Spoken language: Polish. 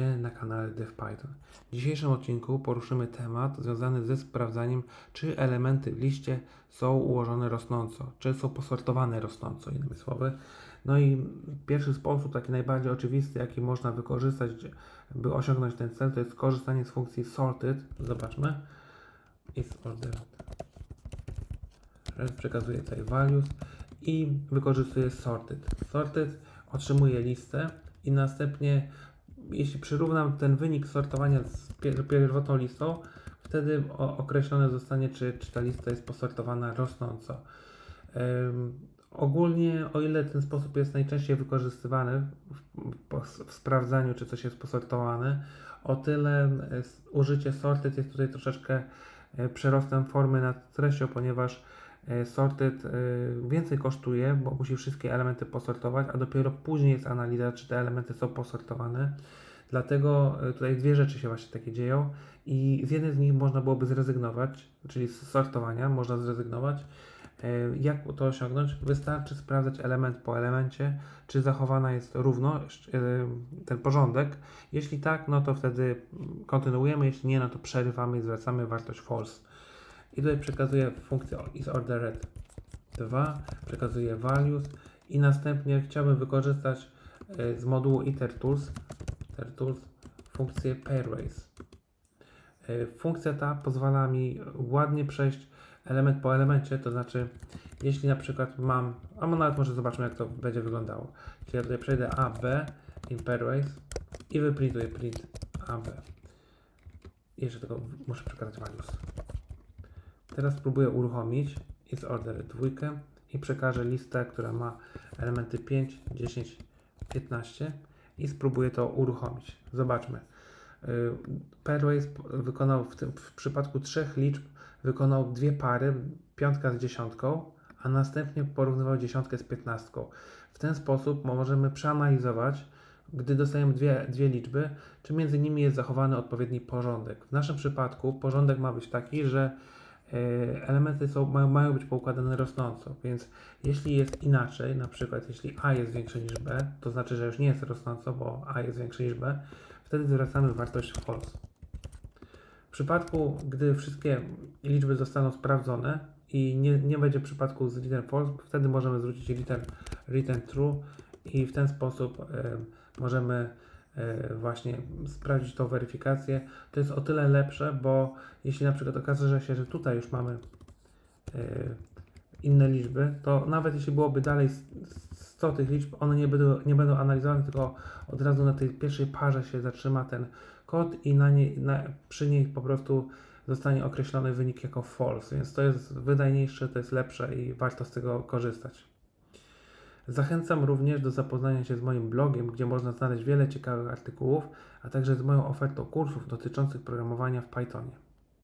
Na kanale DevPython. W dzisiejszym odcinku poruszymy temat związany ze sprawdzaniem, czy elementy w liście są ułożone rosnąco, czy są posortowane rosnąco, innymi słowy. No i pierwszy sposób, taki najbardziej oczywisty, jaki można wykorzystać, by osiągnąć ten cel, to jest korzystanie z funkcji sorted. Zobaczmy. Is ordered. Przekazuje tutaj values i wykorzystuje sorted. Sorted otrzymuje listę i następnie jeśli przyrównam ten wynik sortowania z pier- pierwotną listą, wtedy określone zostanie, czy, czy ta lista jest posortowana rosnąco. Ogólnie, o ile ten sposób jest najczęściej wykorzystywany w, po- w sprawdzaniu, czy coś jest posortowane, o tyle użycie sorted jest tutaj troszeczkę y, przerostem formy nad treścią, ponieważ sorted y, więcej kosztuje, bo musi wszystkie elementy posortować, a dopiero później jest analiza, czy te elementy są posortowane. Dlatego y, tutaj dwie rzeczy się właśnie takie dzieją i z jednej z nich można byłoby zrezygnować, czyli z sortowania można zrezygnować. Jak to osiągnąć? Wystarczy sprawdzać element po elemencie, czy zachowana jest równość, ten porządek. Jeśli tak, no to wtedy kontynuujemy, jeśli nie, no to przerywamy i zwracamy wartość false. I tutaj przekazuję funkcję isOrdered 2, przekazuję values i następnie chciałbym wykorzystać y, z modułu itertools, itertools funkcję pairwise. Y, Funkcja ta pozwala mi ładnie przejść element po elemencie, to znaczy jeśli na przykład mam, a nawet może zobaczmy jak to będzie wyglądało. Czyli ja tutaj przejdę AB in pairwise i wyprintuję print AB. Jeszcze tylko muszę przekazać values. Teraz spróbuję uruchomić is order 2 i przekażę listę, która ma elementy 5, 10, 15 i spróbuję to uruchomić. Zobaczmy. Y, Pairwise p- wykonał w, tym, w przypadku trzech liczb wykonał dwie pary, piątka z dziesiątką, a następnie porównywał dziesiątkę z piętnastką. W ten sposób możemy przeanalizować, gdy dostajemy dwie, dwie liczby, czy między nimi jest zachowany odpowiedni porządek. W naszym przypadku porządek ma być taki, że elementy są, mają, mają być poukładane rosnąco, więc jeśli jest inaczej, na przykład jeśli A jest większe niż B, to znaczy, że już nie jest rosnąco, bo A jest większe niż B, wtedy zwracamy wartość false. W przypadku, gdy wszystkie liczby zostaną sprawdzone i nie, nie będzie przypadku z return false, wtedy możemy zwrócić return, return true i w ten sposób e, możemy e, właśnie sprawdzić tą weryfikację. To jest o tyle lepsze, bo jeśli na przykład okaże się, że tutaj już mamy e, inne liczby, to nawet jeśli byłoby dalej s- 100 tych liczb, one nie będą, nie będą analizowane, tylko od razu na tej pierwszej parze się zatrzyma ten kod i na niej, na, przy niej po prostu zostanie określony wynik jako false, więc to jest wydajniejsze, to jest lepsze i warto z tego korzystać. Zachęcam również do zapoznania się z moim blogiem, gdzie można znaleźć wiele ciekawych artykułów, a także z moją ofertą kursów dotyczących programowania w Pythonie.